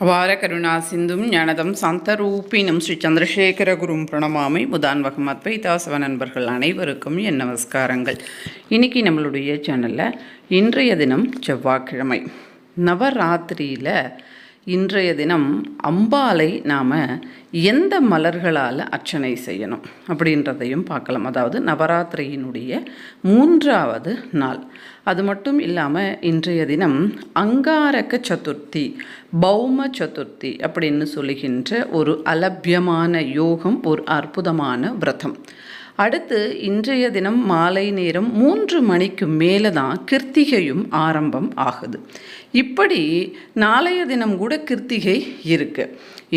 அபார கருணா சிந்தும் ஞானதம் சந்தரூபினும் ஸ்ரீ சந்திரசேகர குரும் பிரணமாமி முதான்வகம் அத்வைதாசவ நண்பர்கள் அனைவருக்கும் என் நமஸ்காரங்கள். இன்றைக்கி நம்மளுடைய சேனலில் இன்றைய தினம் செவ்வாய்க்கிழமை. நவராத்திரியில் இன்றைய தினம் அம்பாலை நாம் எந்த மலர்களால் அர்ச்சனை செய்யணும் அப்படின்றதையும் பார்க்கலாம். அதாவது நவராத்திரியினுடைய மூன்றாவது நாள். அது மட்டும் இல்லாமல் இன்றைய தினம் அங்காரக சதுர்த்தி பௌம சதுர்த்தி அப்படின்னு சொல்லுகின்ற ஒரு அலபியமான யோகம் ஒரு அற்புதமான விரதம். அடுத்து இன்றைய தினம் மாலை நேரம் மூன்று மணிக்கு மேலே தான் கிருத்திகையும் ஆரம்பம் ஆகுது. இப்படி நாளைய தினம் கூட கிருத்திகை இருக்கு.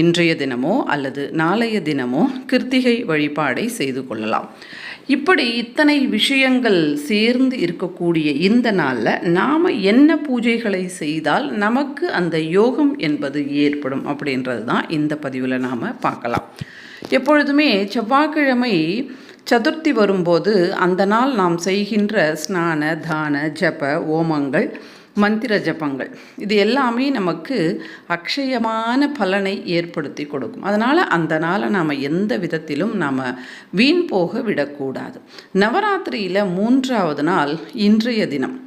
இன்றைய தினமோ அல்லது நாளைய தினமோ கிருத்திகை வழிபாடை செய்து கொள்ளலாம். இப்படி இத்தனை விஷயங்கள் சேர்ந்து இருக்கக்கூடிய இந்த நாளில் நாம் என்ன பூஜைகளை செய்தால் நமக்கு அந்த யோகம் என்பது ஏற்படும் அப்படின்றது தான் இந்த பதிவில் நாம் பார்க்கலாம். எப்பொழுதுமே செவ்வாய்க்கிழமை சதுர்த்தி வரும்போது அந்த நாள் நாம் செய்கின்ற ஸ்நான தான ஜப ஓமங்கள் மந்திர ஜபங்கள். இது எல்லாமே நமக்கு அக்ஷயமான பலனை ஏற்படுத்தி கொடுக்கும். அதனால் அந்த நாளை நாம் எந்த விதத்திலும் நாம் வீண் போக விடக்கூடாது. நவராத்திரியில் மூன்றாவது நாள் இன்றைய தினம்.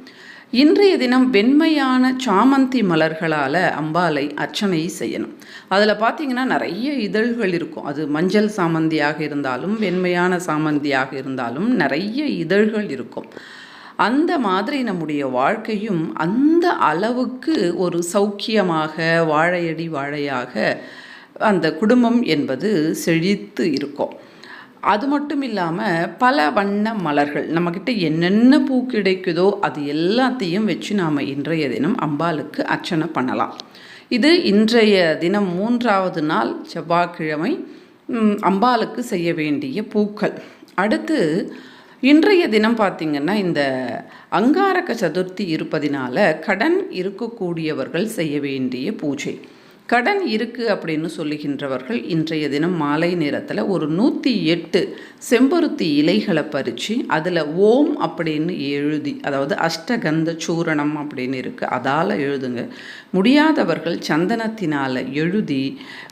இன்றைய தினம் வெண்மையான சாமந்தி மலர்களால் அம்பாலை அர்ச்சனை செய்யணும். அதில் பார்த்தீங்கன்னா நிறைய இதழ்கள் இருக்கும். அது மஞ்சள் சாமந்தியாக இருந்தாலும் வெண்மையான சாமந்தியாக இருந்தாலும் நிறைய இதழ்கள் இருக்கும். அந்த மாதிரி நம்முடைய வாழ்க்கையும் அந்த அளவுக்கு ஒரு சௌக்கியமாக வாழையடி வாழையாக அந்த குடும்பம் என்பது செழித்து இருக்கும். அது மட்டும் இல்லாமல் பல வண்ண மலர்கள். நம்மக்கிட்ட என்னென்ன பூ கிடைக்குதோ அது எல்லாத்தையும் வச்சு நாம் இன்றைய தினம் அம்பாளுக்கு அர்ச்சனை பண்ணலாம். இது இன்றைய தினம் மூன்றாவது நாள் செவ்வாய்க்கிழமை அம்பாளுக்கு செய்ய வேண்டிய பூக்கள். அடுத்து இன்றைய தினம் பார்த்திங்கன்னா இந்த அங்காரக சதுர்த்தி இருப்பதினால கடன் இருக்கக்கூடியவர்கள் செய்ய வேண்டிய பூஜை. கடன் இருக்குது அப்படின்னு சொல்லுகின்றவர்கள் இன்றைய தினம் மாலை நேரத்தில் ஒரு நூற்றி எட்டு செம்பருத்தி இலைகளை பறித்து அதில் ஓம் அப்படின்னு எழுதி அதாவது அஷ்டகந்த சூரணம் அப்படின்னு இருக்குது அதால் எழுதுங்க. முடியாதவர்கள் சந்தனத்தினால் எழுதி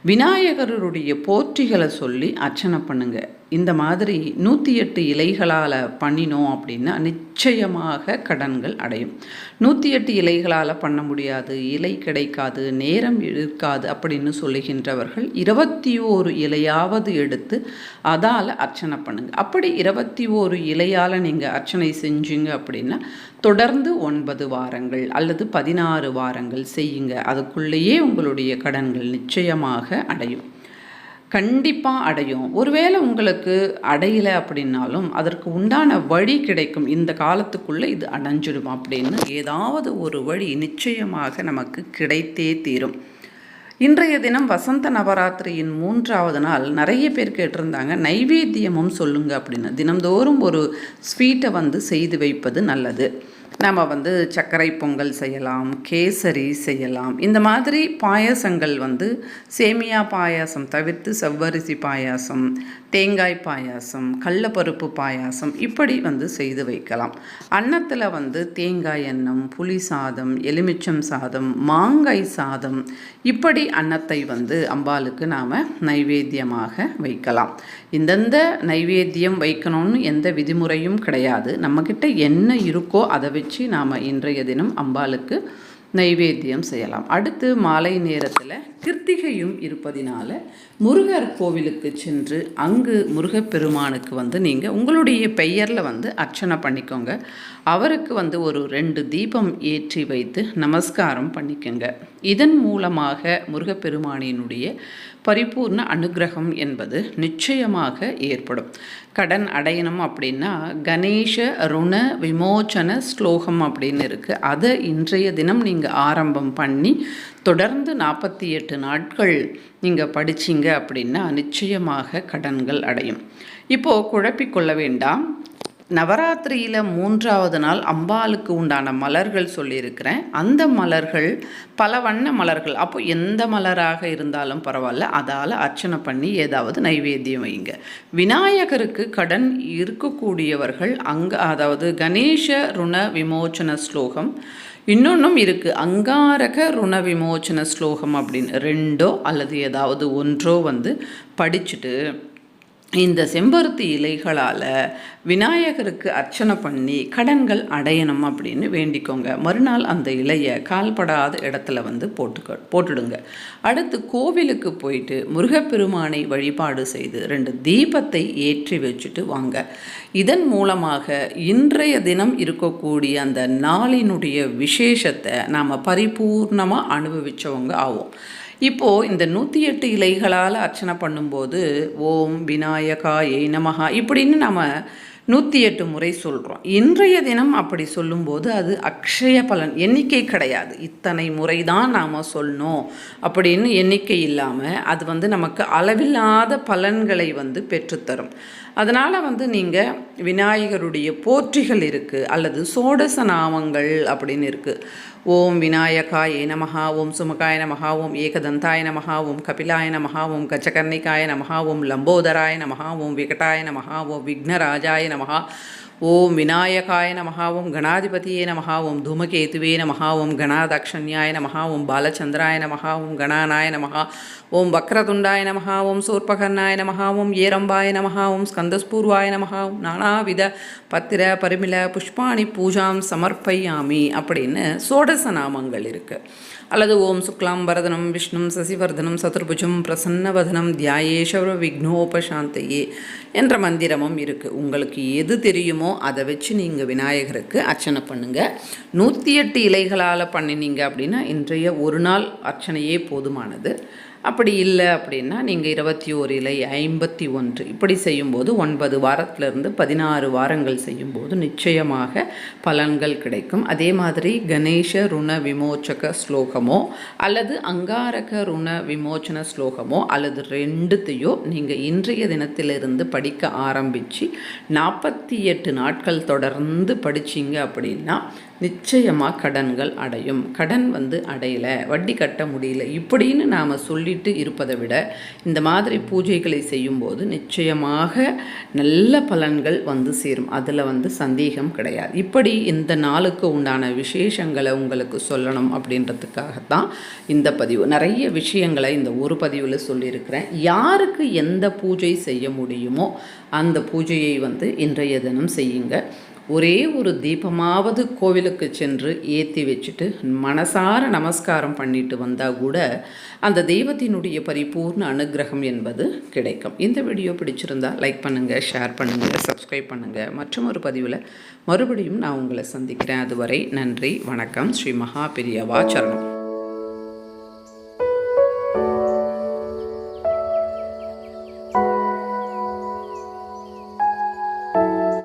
விநாயகருடைய போற்றிகளை சொல்லி அர்ச்சனை பண்ணுங்கள் இந்த மாதிரி நூற்றி எட்டு இலைகளால் பண்ணினோம் அப்படின்னா நிச்சயமாக கடன்கள் அடையும். நூற்றி எட்டு இலைகளால் பண்ண முடியாது இலை கிடைக்காது நேரம் இருக்காது அப்படின்னு சொல்லுகின்றவர்கள் இருபத்தி ஓரு இலையாவது எடுத்து அதால் அர்ச்சனை பண்ணுங்கள் அப்படி இருபத்தி ஓரு இலையால் நீங்கள் அர்ச்சனை செஞ்சீங்க அப்படின்னா தொடர்ந்து ஒன்பது வாரங்கள் அல்லது பதினாறு வாரங்கள் செய்யுங்க. அதுக்குள்ளேயே உங்களுடைய கடன்கள் நிச்சயமாக அடையும். கண்டிப்பாக அடையும். ஒருவேளை உங்களுக்கு அடையலை அப்படின்னாலும் அதற்கு உண்டான வழி கிடைக்கும். இந்த காலத்துக்குள்ளே இது அடைஞ்சிடும் அப்படின்னு ஏதாவது ஒரு வழி நிச்சயமாக நமக்கு கிடைத்தே தீரும். இன்றைய தினம் வசந்த நவராத்திரியின் மூன்றாவது நாள் நிறைய பேர் கேட்டிருந்தாங்க நைவேத்தியமும் சொல்லுங்க அப்படின்னு. தினம்தோறும் ஒரு ஸ்வீட்டை வந்து செய்து வைப்பது நல்லது. நம்ம வந்து சர்க்கரை பொங்கல் செய்யலாம் கேசரி செய்யலாம். இந்த மாதிரி பாயாசங்கள் வந்து சேமியா பாயாசம் தவிர்த்து செவ்வரிசி பாயாசம் தேங்காய் பாயாசம் கடலப்பருப்பு பாயாசம் இப்படி வந்து செய்து வைக்கலாம். அன்னத்தில் வந்து தேங்காய் எண்ணம் புளி சாதம் எலுமிச்சம் சாதம் மாங்காய் சாதம் இப்படி அன்னத்தை வந்து அம்பாளுக்கு நாம் நைவேத்தியமாக வைக்கலாம். இந்தந்த நைவேத்தியம் வைக்கணும்னு எந்த விதிமுறையும் கிடையாது. நம்மக்கிட்ட என்ன இருக்கோ அதை வச்சு நாம் இன்றைய தினம் அம்பாளுக்கு நைவேத்தியம் செய்யலாம். அடுத்து மாலை நேரத்தில் கிருத்திகையும் இருப்பதினால முருகர் கோவிலுக்கு சென்று அங்கு முருகப்பெருமானுக்கு வந்து நீங்கள் உங்களுடைய பெயரில் வந்து அர்ச்சனை பண்ணிக்கோங்க. அவருக்கு வந்து ஒரு ரெண்டு தீபம் ஏற்றி வைத்து நமஸ்காரம் பண்ணிக்கோங்க. இதன் மூலமாக முருகப்பெருமானினுடைய பரிபூர்ண அனுகிரகம் என்பது நிச்சயமாக ஏற்படும். கடன் அடையணும் அப்படின்னா கணேஷ ருண விமோச்சன ஸ்லோகம் அப்படின்னு இருக்குது அதை இன்றைய தினம் நீங்கள் ஆரம்பம் பண்ணி தொடர்ந்து நாற்பத்தி எட்டு நாட்கள் நீங்கள் படிச்சீங்க அப்படின்னா நிச்சயமாக கடன்கள் அடையும். இப்போது குழப்பிக்கொள்ள வேண்டாம். நவராத்திரியில் மூன்றாவது நாள் அம்பாளுக்கு உண்டான மலர்கள் சொல்லியிருக்கிறேன். அந்த மலர்கள் பல வண்ண மலர்கள். அப்போ எந்த மலராக இருந்தாலும் பரவாயில்ல. அதால் அர்ச்சனை பண்ணி ஏதாவது நைவேத்தியம் வைங்க விநாயகருக்கு கடன் இருக்கக்கூடியவர்கள் அங்கே அதாவது கணேச ருண விமோச்சன ஸ்லோகம் இன்னொன்றும் இருக்குது அங்காரக ருண விமோச்சன ஸ்லோகம் அப்படின்னு ரெண்டோ அல்லது ஏதாவது ஒன்றோ வந்து படிச்சுட்டு இந்த செம்பருத்தி இலைகளால் விநாயகருக்கு அர்ச்சனை பண்ணி கடன்கள் அடையணும் அப்படின்னு வேண்டிக்கோங்க. மறுநாள் அந்த இலையை கால்படாத இடத்துல வந்து போட்டுக்க போட்டுடுங்க. அடுத்து கோவிலுக்கு போயிட்டு முருகப்பெருமானை வழிபாடு செய்து ரெண்டு தீபத்தை ஏற்றி வச்சுட்டு வாங்க. இதன் மூலமாக இன்றைய தினம் இருக்கக்கூடிய அந்த நாளினுடைய விசேஷத்தை நாம் பரிபூர்ணமாக அனுபவித்தவங்க ஆகும் இப்போது இந்த நூற்றி எட்டு இலைகளால் அர்ச்சனை பண்ணும்போது ஓம் விநாயகா ஏ நமகா இப்படின்னு நம்ம நூற்றி எட்டு முறை சொல்கிறோம் இன்றைய தினம் அப்படி சொல்லும்போது அது அக்ஷய பலன். எண்ணிக்கை கிடையாது. இத்தனை முறை தான் நாம் சொல்லணும் அப்படின்னு எண்ணிக்கை இல்லாமல் அது வந்து நமக்கு அளவில்லாத பலன்களை வந்து பெற்றுத்தரும். அதனால் வந்து நீங்கள் விநாயகருடைய போற்றிகள் இருக்குது அல்லது சோடச நாமங்கள் அப்படின்னு இருக்குது ஓம் விநாயகாய நமஹா ஓம் சுமகாய நமஹா ஓம் ஏகதந்தாய நமஹா ஓம் கபிலாய நமஹா ஓம் கஜகர்ணிகாய நமஹா ஓம் லம்போதராய நமஹா ஓம் விகட்டாய நமஹா ஓம் விக்னராஜாய நமஹா ஓம் விநாயகாய நமஹா ஓம் கணாதிபதியே நமஹா ஓம் தூமகேதுவே நமஹா ஓம் கணாதக்ஷண்யாய நமஹா ஓம் பாலச்சந்திராய நமஹா ஓம் கணானாய நமஹா ஓம் வக்ரதுண்டாய நமஹா ஓம் சூர்பகர்ணாய நமஹா ஓம் ஏரம்பாய நமஹா ஓம் ஸ்கந்தஸ்பூர்வாய நமஹா ஓம் நானாவித பத்திர பரிமில புஷ்பாணி பூஜாம் சமர்ப்பயாமி அப்படின்னு சோடச நாமங்கள் இருக்குது அல்லது ஓம் சுக்லாம் பரதனம் விஷ்ணும் சசிவர்தனம் சதுர்புஜம் பிரசன்னவதனம் தியாயேஸ்வர விக்னோபசாந்தையே என்ற மந்திரமும் இருக்குது உங்களுக்கு எது தெரியுமோ அதை வச்சு நீங்கள் விநாயகருக்கு அர்ச்சனை பண்ணுங்கள் நூற்றி எட்டு இலைகளால் பண்ணினீங்க அப்படின்னா இன்றைய ஒரு நாள் அர்ச்சனையே போதுமானது. அப்படி இல்லை அப்படின்னா நீங்கள் இருபத்தி ஓர் இலை ஐம்பத்தி ஒன்று. இப்படி செய்யும்போது ஒன்பது வாரத்திலிருந்து பதினாறு வாரங்கள் செய்யும்போது நிச்சயமாக பலன்கள் கிடைக்கும். அதே மாதிரி கணேஷ ருண விமோச்சக ஸ்லோகமோ அல்லது அங்காரக ருண விமோச்சன ஸ்லோகமோ அல்லது ரெண்டுத்தையோ நீங்கள் இன்றைய தினத்திலிருந்து படிக்க ஆரம்பித்து நாற்பத்தி எட்டு நாட்கள் தொடர்ந்து படிச்சிங்க அப்படின்னா நிச்சயமாக கடன்கள் அடையும். கடன் வந்து அடையலை வட்டி கட்ட முடியல. இப்படின்னு நாம் சொல்லிட்டு இருப்பதை விட இந்த மாதிரி பூஜைகளை செய்யும்போது நிச்சயமாக நல்ல பலன்கள் வந்து சேரும். அதில் வந்து சந்தேகம் கிடையாது. இப்படி இந்த நாளுக்கு உண்டான விசேஷங்களை உங்களுக்கு சொல்லணும் அப்படின்றதுக்காகத்தான் இந்த பதிவு. நிறைய விஷயங்களை இந்த ஒரு பதிவில் சொல்லியிருக்கிறேன். யாருக்கு எந்த பூஜை செய்ய முடியுமோ அந்த பூஜையை வந்து இன்றைய தினம் செய்யுங்க. ஒரே ஒரு தீபமாவது கோவிலுக்கு சென்று ஏற்றி வச்சுட்டு மனசார நமஸ்காரம் பண்ணிட்டு வந்தால் கூட அந்த தெய்வத்தினுடைய பரிபூர்ண அனுகிரகம் என்பது கிடைக்கும். இந்த வீடியோ பிடிச்சிருந்தால் லைக் பண்ணுங்கள் ஷேர் பண்ணுங்கள் சப்ஸ்கிரைப் பண்ணுங்கள் மற்றும் ஒரு பதிவில் மறுபடியும் நான் உங்களை சந்திக்கிறேன். அதுவரை நன்றி வணக்கம். ஸ்ரீ மகா பெரியவா சரணம்.